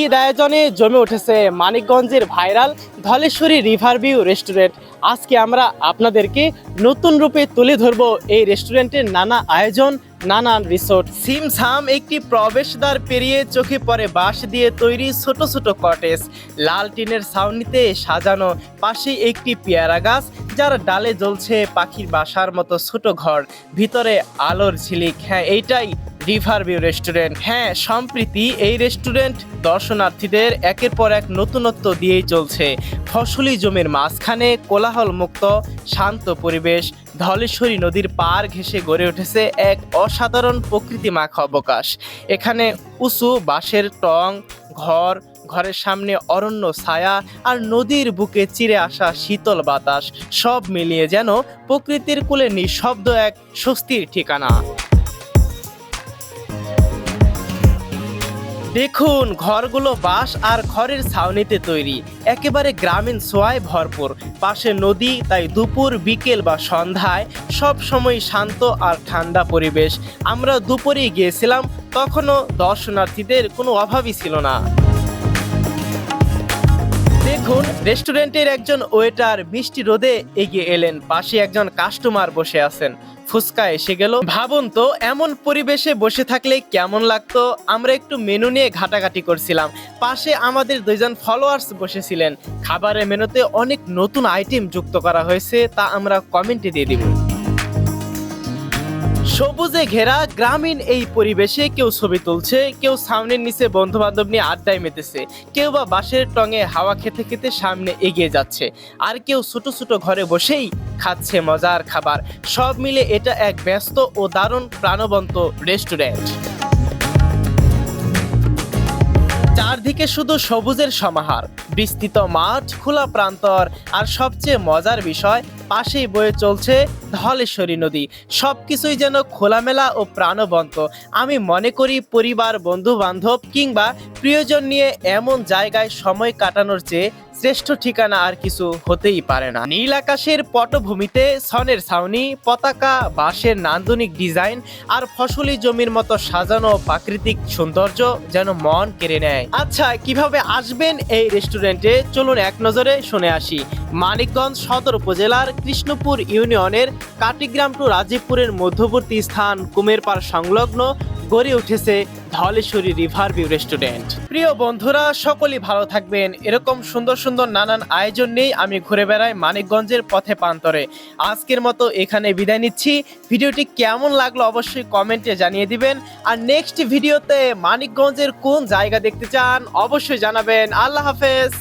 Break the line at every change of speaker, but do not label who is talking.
ঈদ আয়োজনে জমে উঠেছে মানিকগঞ্জের viral Dhaleshwari river view restaurant. আজকে আমরা আপনাদেরকে নতুন রূপে তুলে ধরবো এই রেস্টুরেন্টের নানা আয়োজন নানান রিসোর্ট। সিমসাম একটি প্রবেশদ্বার পেরিয়ে চোখে পড়ে বাঁশ দিয়ে তৈরি ছোট ছোট কটেজ। লাল টিনের ছাউনিতে সাজানো পাশে একটি পেয়ারা গাছ, যার ডালে জ্বলছে পাখির বাসার মতো ছোট ঘর। ভিতরে আলোর ঝিলিক হ্যাঁ এইটাই রিভার ভিউ রেস্টুরেন্ট। হ্যাঁ সম্প্রীতি, এই রেস্টুরেন্ট দর্শনার্থীদের একের পর এক নতুনত্ব দিয়েই চলছে। ফসলি জমির মাঝখানে কোলাহল মুক্ত শান্ত পরিবেশ, ধলেশ্বরী নদীর পার ঘেঁষে গড়ে উঠেছে এক অসাধারণ প্রকৃতি মাখা অবকাশ। এখানে উঁচু বাঁশের টং, ঘর, ঘরের সামনে অরণ্য ছায়া আর নদীর বুকে চিরে আসা শীতল বাতাস সব মিলিয়ে যেন প্রকৃতির কুলে নিঃশব্দ এক স্বস্তির ঠিকানা। দেখুন, ঘরগুলো বাঁশ আর খড়ের ছাউনিতে তৈরি। একেবারে গ্রামীণ সোয়ায় ভরপুর। পাশে নদী, তাই দুপুর, বিকেল বা সন্ধ্যায় সব সময় শান্ত আর ঠান্ডা পরিবেশ। আমরা দুপুরে গিয়েছিলাম, তখনও দর্শনার্থীদের কোনো অভাবই ছিল না। দেখুন, রেস্টুরেন্টের একজন ওয়েটার মিষ্টি রোদে এগিয়ে এলেন। পাশে একজন কাস্টমার বসে আছেন। ফুচকা এসে গেল। ভাবুন তো, এমন পরিবেশে বসে থাকলে কেমন লাগতো? আমরা একটু মেনু নিয়ে ঘাটাঘাটি করছিলাম। পাশে আমাদের দুইজন ফলোয়ার্স বসেছিলেন। খাবারের মেনুতে অনেক নতুন আইটেম যুক্ত করা হয়েছে, তা আমরা কমেন্টে দিয়ে দিব। সবুজে ঘেরা গ্রামীণ এই পরিবেশে কেউ ছবি তুলছে, কেউ সামনের নিচে বন্ধু বান্ধব নিয়ে আড্ডায় মেতেছে, কেউ বা বাঁশের টঙে হাওয়া খেতে খেতে সামনে এগিয়ে যাচ্ছে। আর কেউ ছোট ছোট ঘরে বসেই খাচ্ছে মজার খাবার। সব মিলে এটা এক ব্যস্ত ও দারুণ প্রাণবন্ত রেস্টুরেন্ট। চারদিকে শুধু সবুজের সমাহার, বিস্তৃত মাঠ, খোলা প্রান্তর, আর সবচেয়ে মজার বিষয়, পাশেই বয়ে চলছে ধলেশ্বরী নদী। সবকিছুই যেন খোলামেলা ও প্রাণবন্ত। আমি মনে করি পরিবার বন্ধু বান্ধব কিংবা প্রিয়জন নিয়ে এমন জায়গায় সময় কাটানোর চেয়ে শ্রেষ্ঠ ঠিকানা আর কিছু হতেই পারে না। নীল আকাশের পটভূমিতে সনের ছাউনি, পতাকা, বাঁশের নান্দনিক ডিজাইন আর ফসলি জমির মতো সাজানো প্রাকৃতিক সৌন্দর্য যেন মন কেড়ে নেয়। আচ্ছা কীভাবে আসবেন এই রেস্টুরেন্টে? চলুন এক নজরে শুনে আসি। মানিকগঞ্জ সদর উপজেলার কৃষ্ণপুর ইউনিয়নের কাটিগ্রাম টু রাজীবপুরের মধ্যবর্তী স্থান কুমেরপাড় সংলগ্ন গড়ে উঠেছে ধলেশ্বরী রিভার ভিউ রেস্টুরেন্ট। প্রিয় বন্ধুরা, সকলেই ভালো থাকবেন। এরকম সুন্দর সুন্দর নানান আয়োজন নিয়ে আমি ঘুরে বেড়াই মানিকগঞ্জের পথে প্রান্তরে। আজকের মতো এখানে বিদায় নিচ্ছি। ভিডিওটি কেমন লাগল অবশ্যই কমেন্টে জানিয়ে দিবেন। আর নেক্সট ভিডিওতে মানিকগঞ্জের কোন জায়গা দেখতে চান অবশ্যই জানাবেন। আল্লাহ হাফেজ।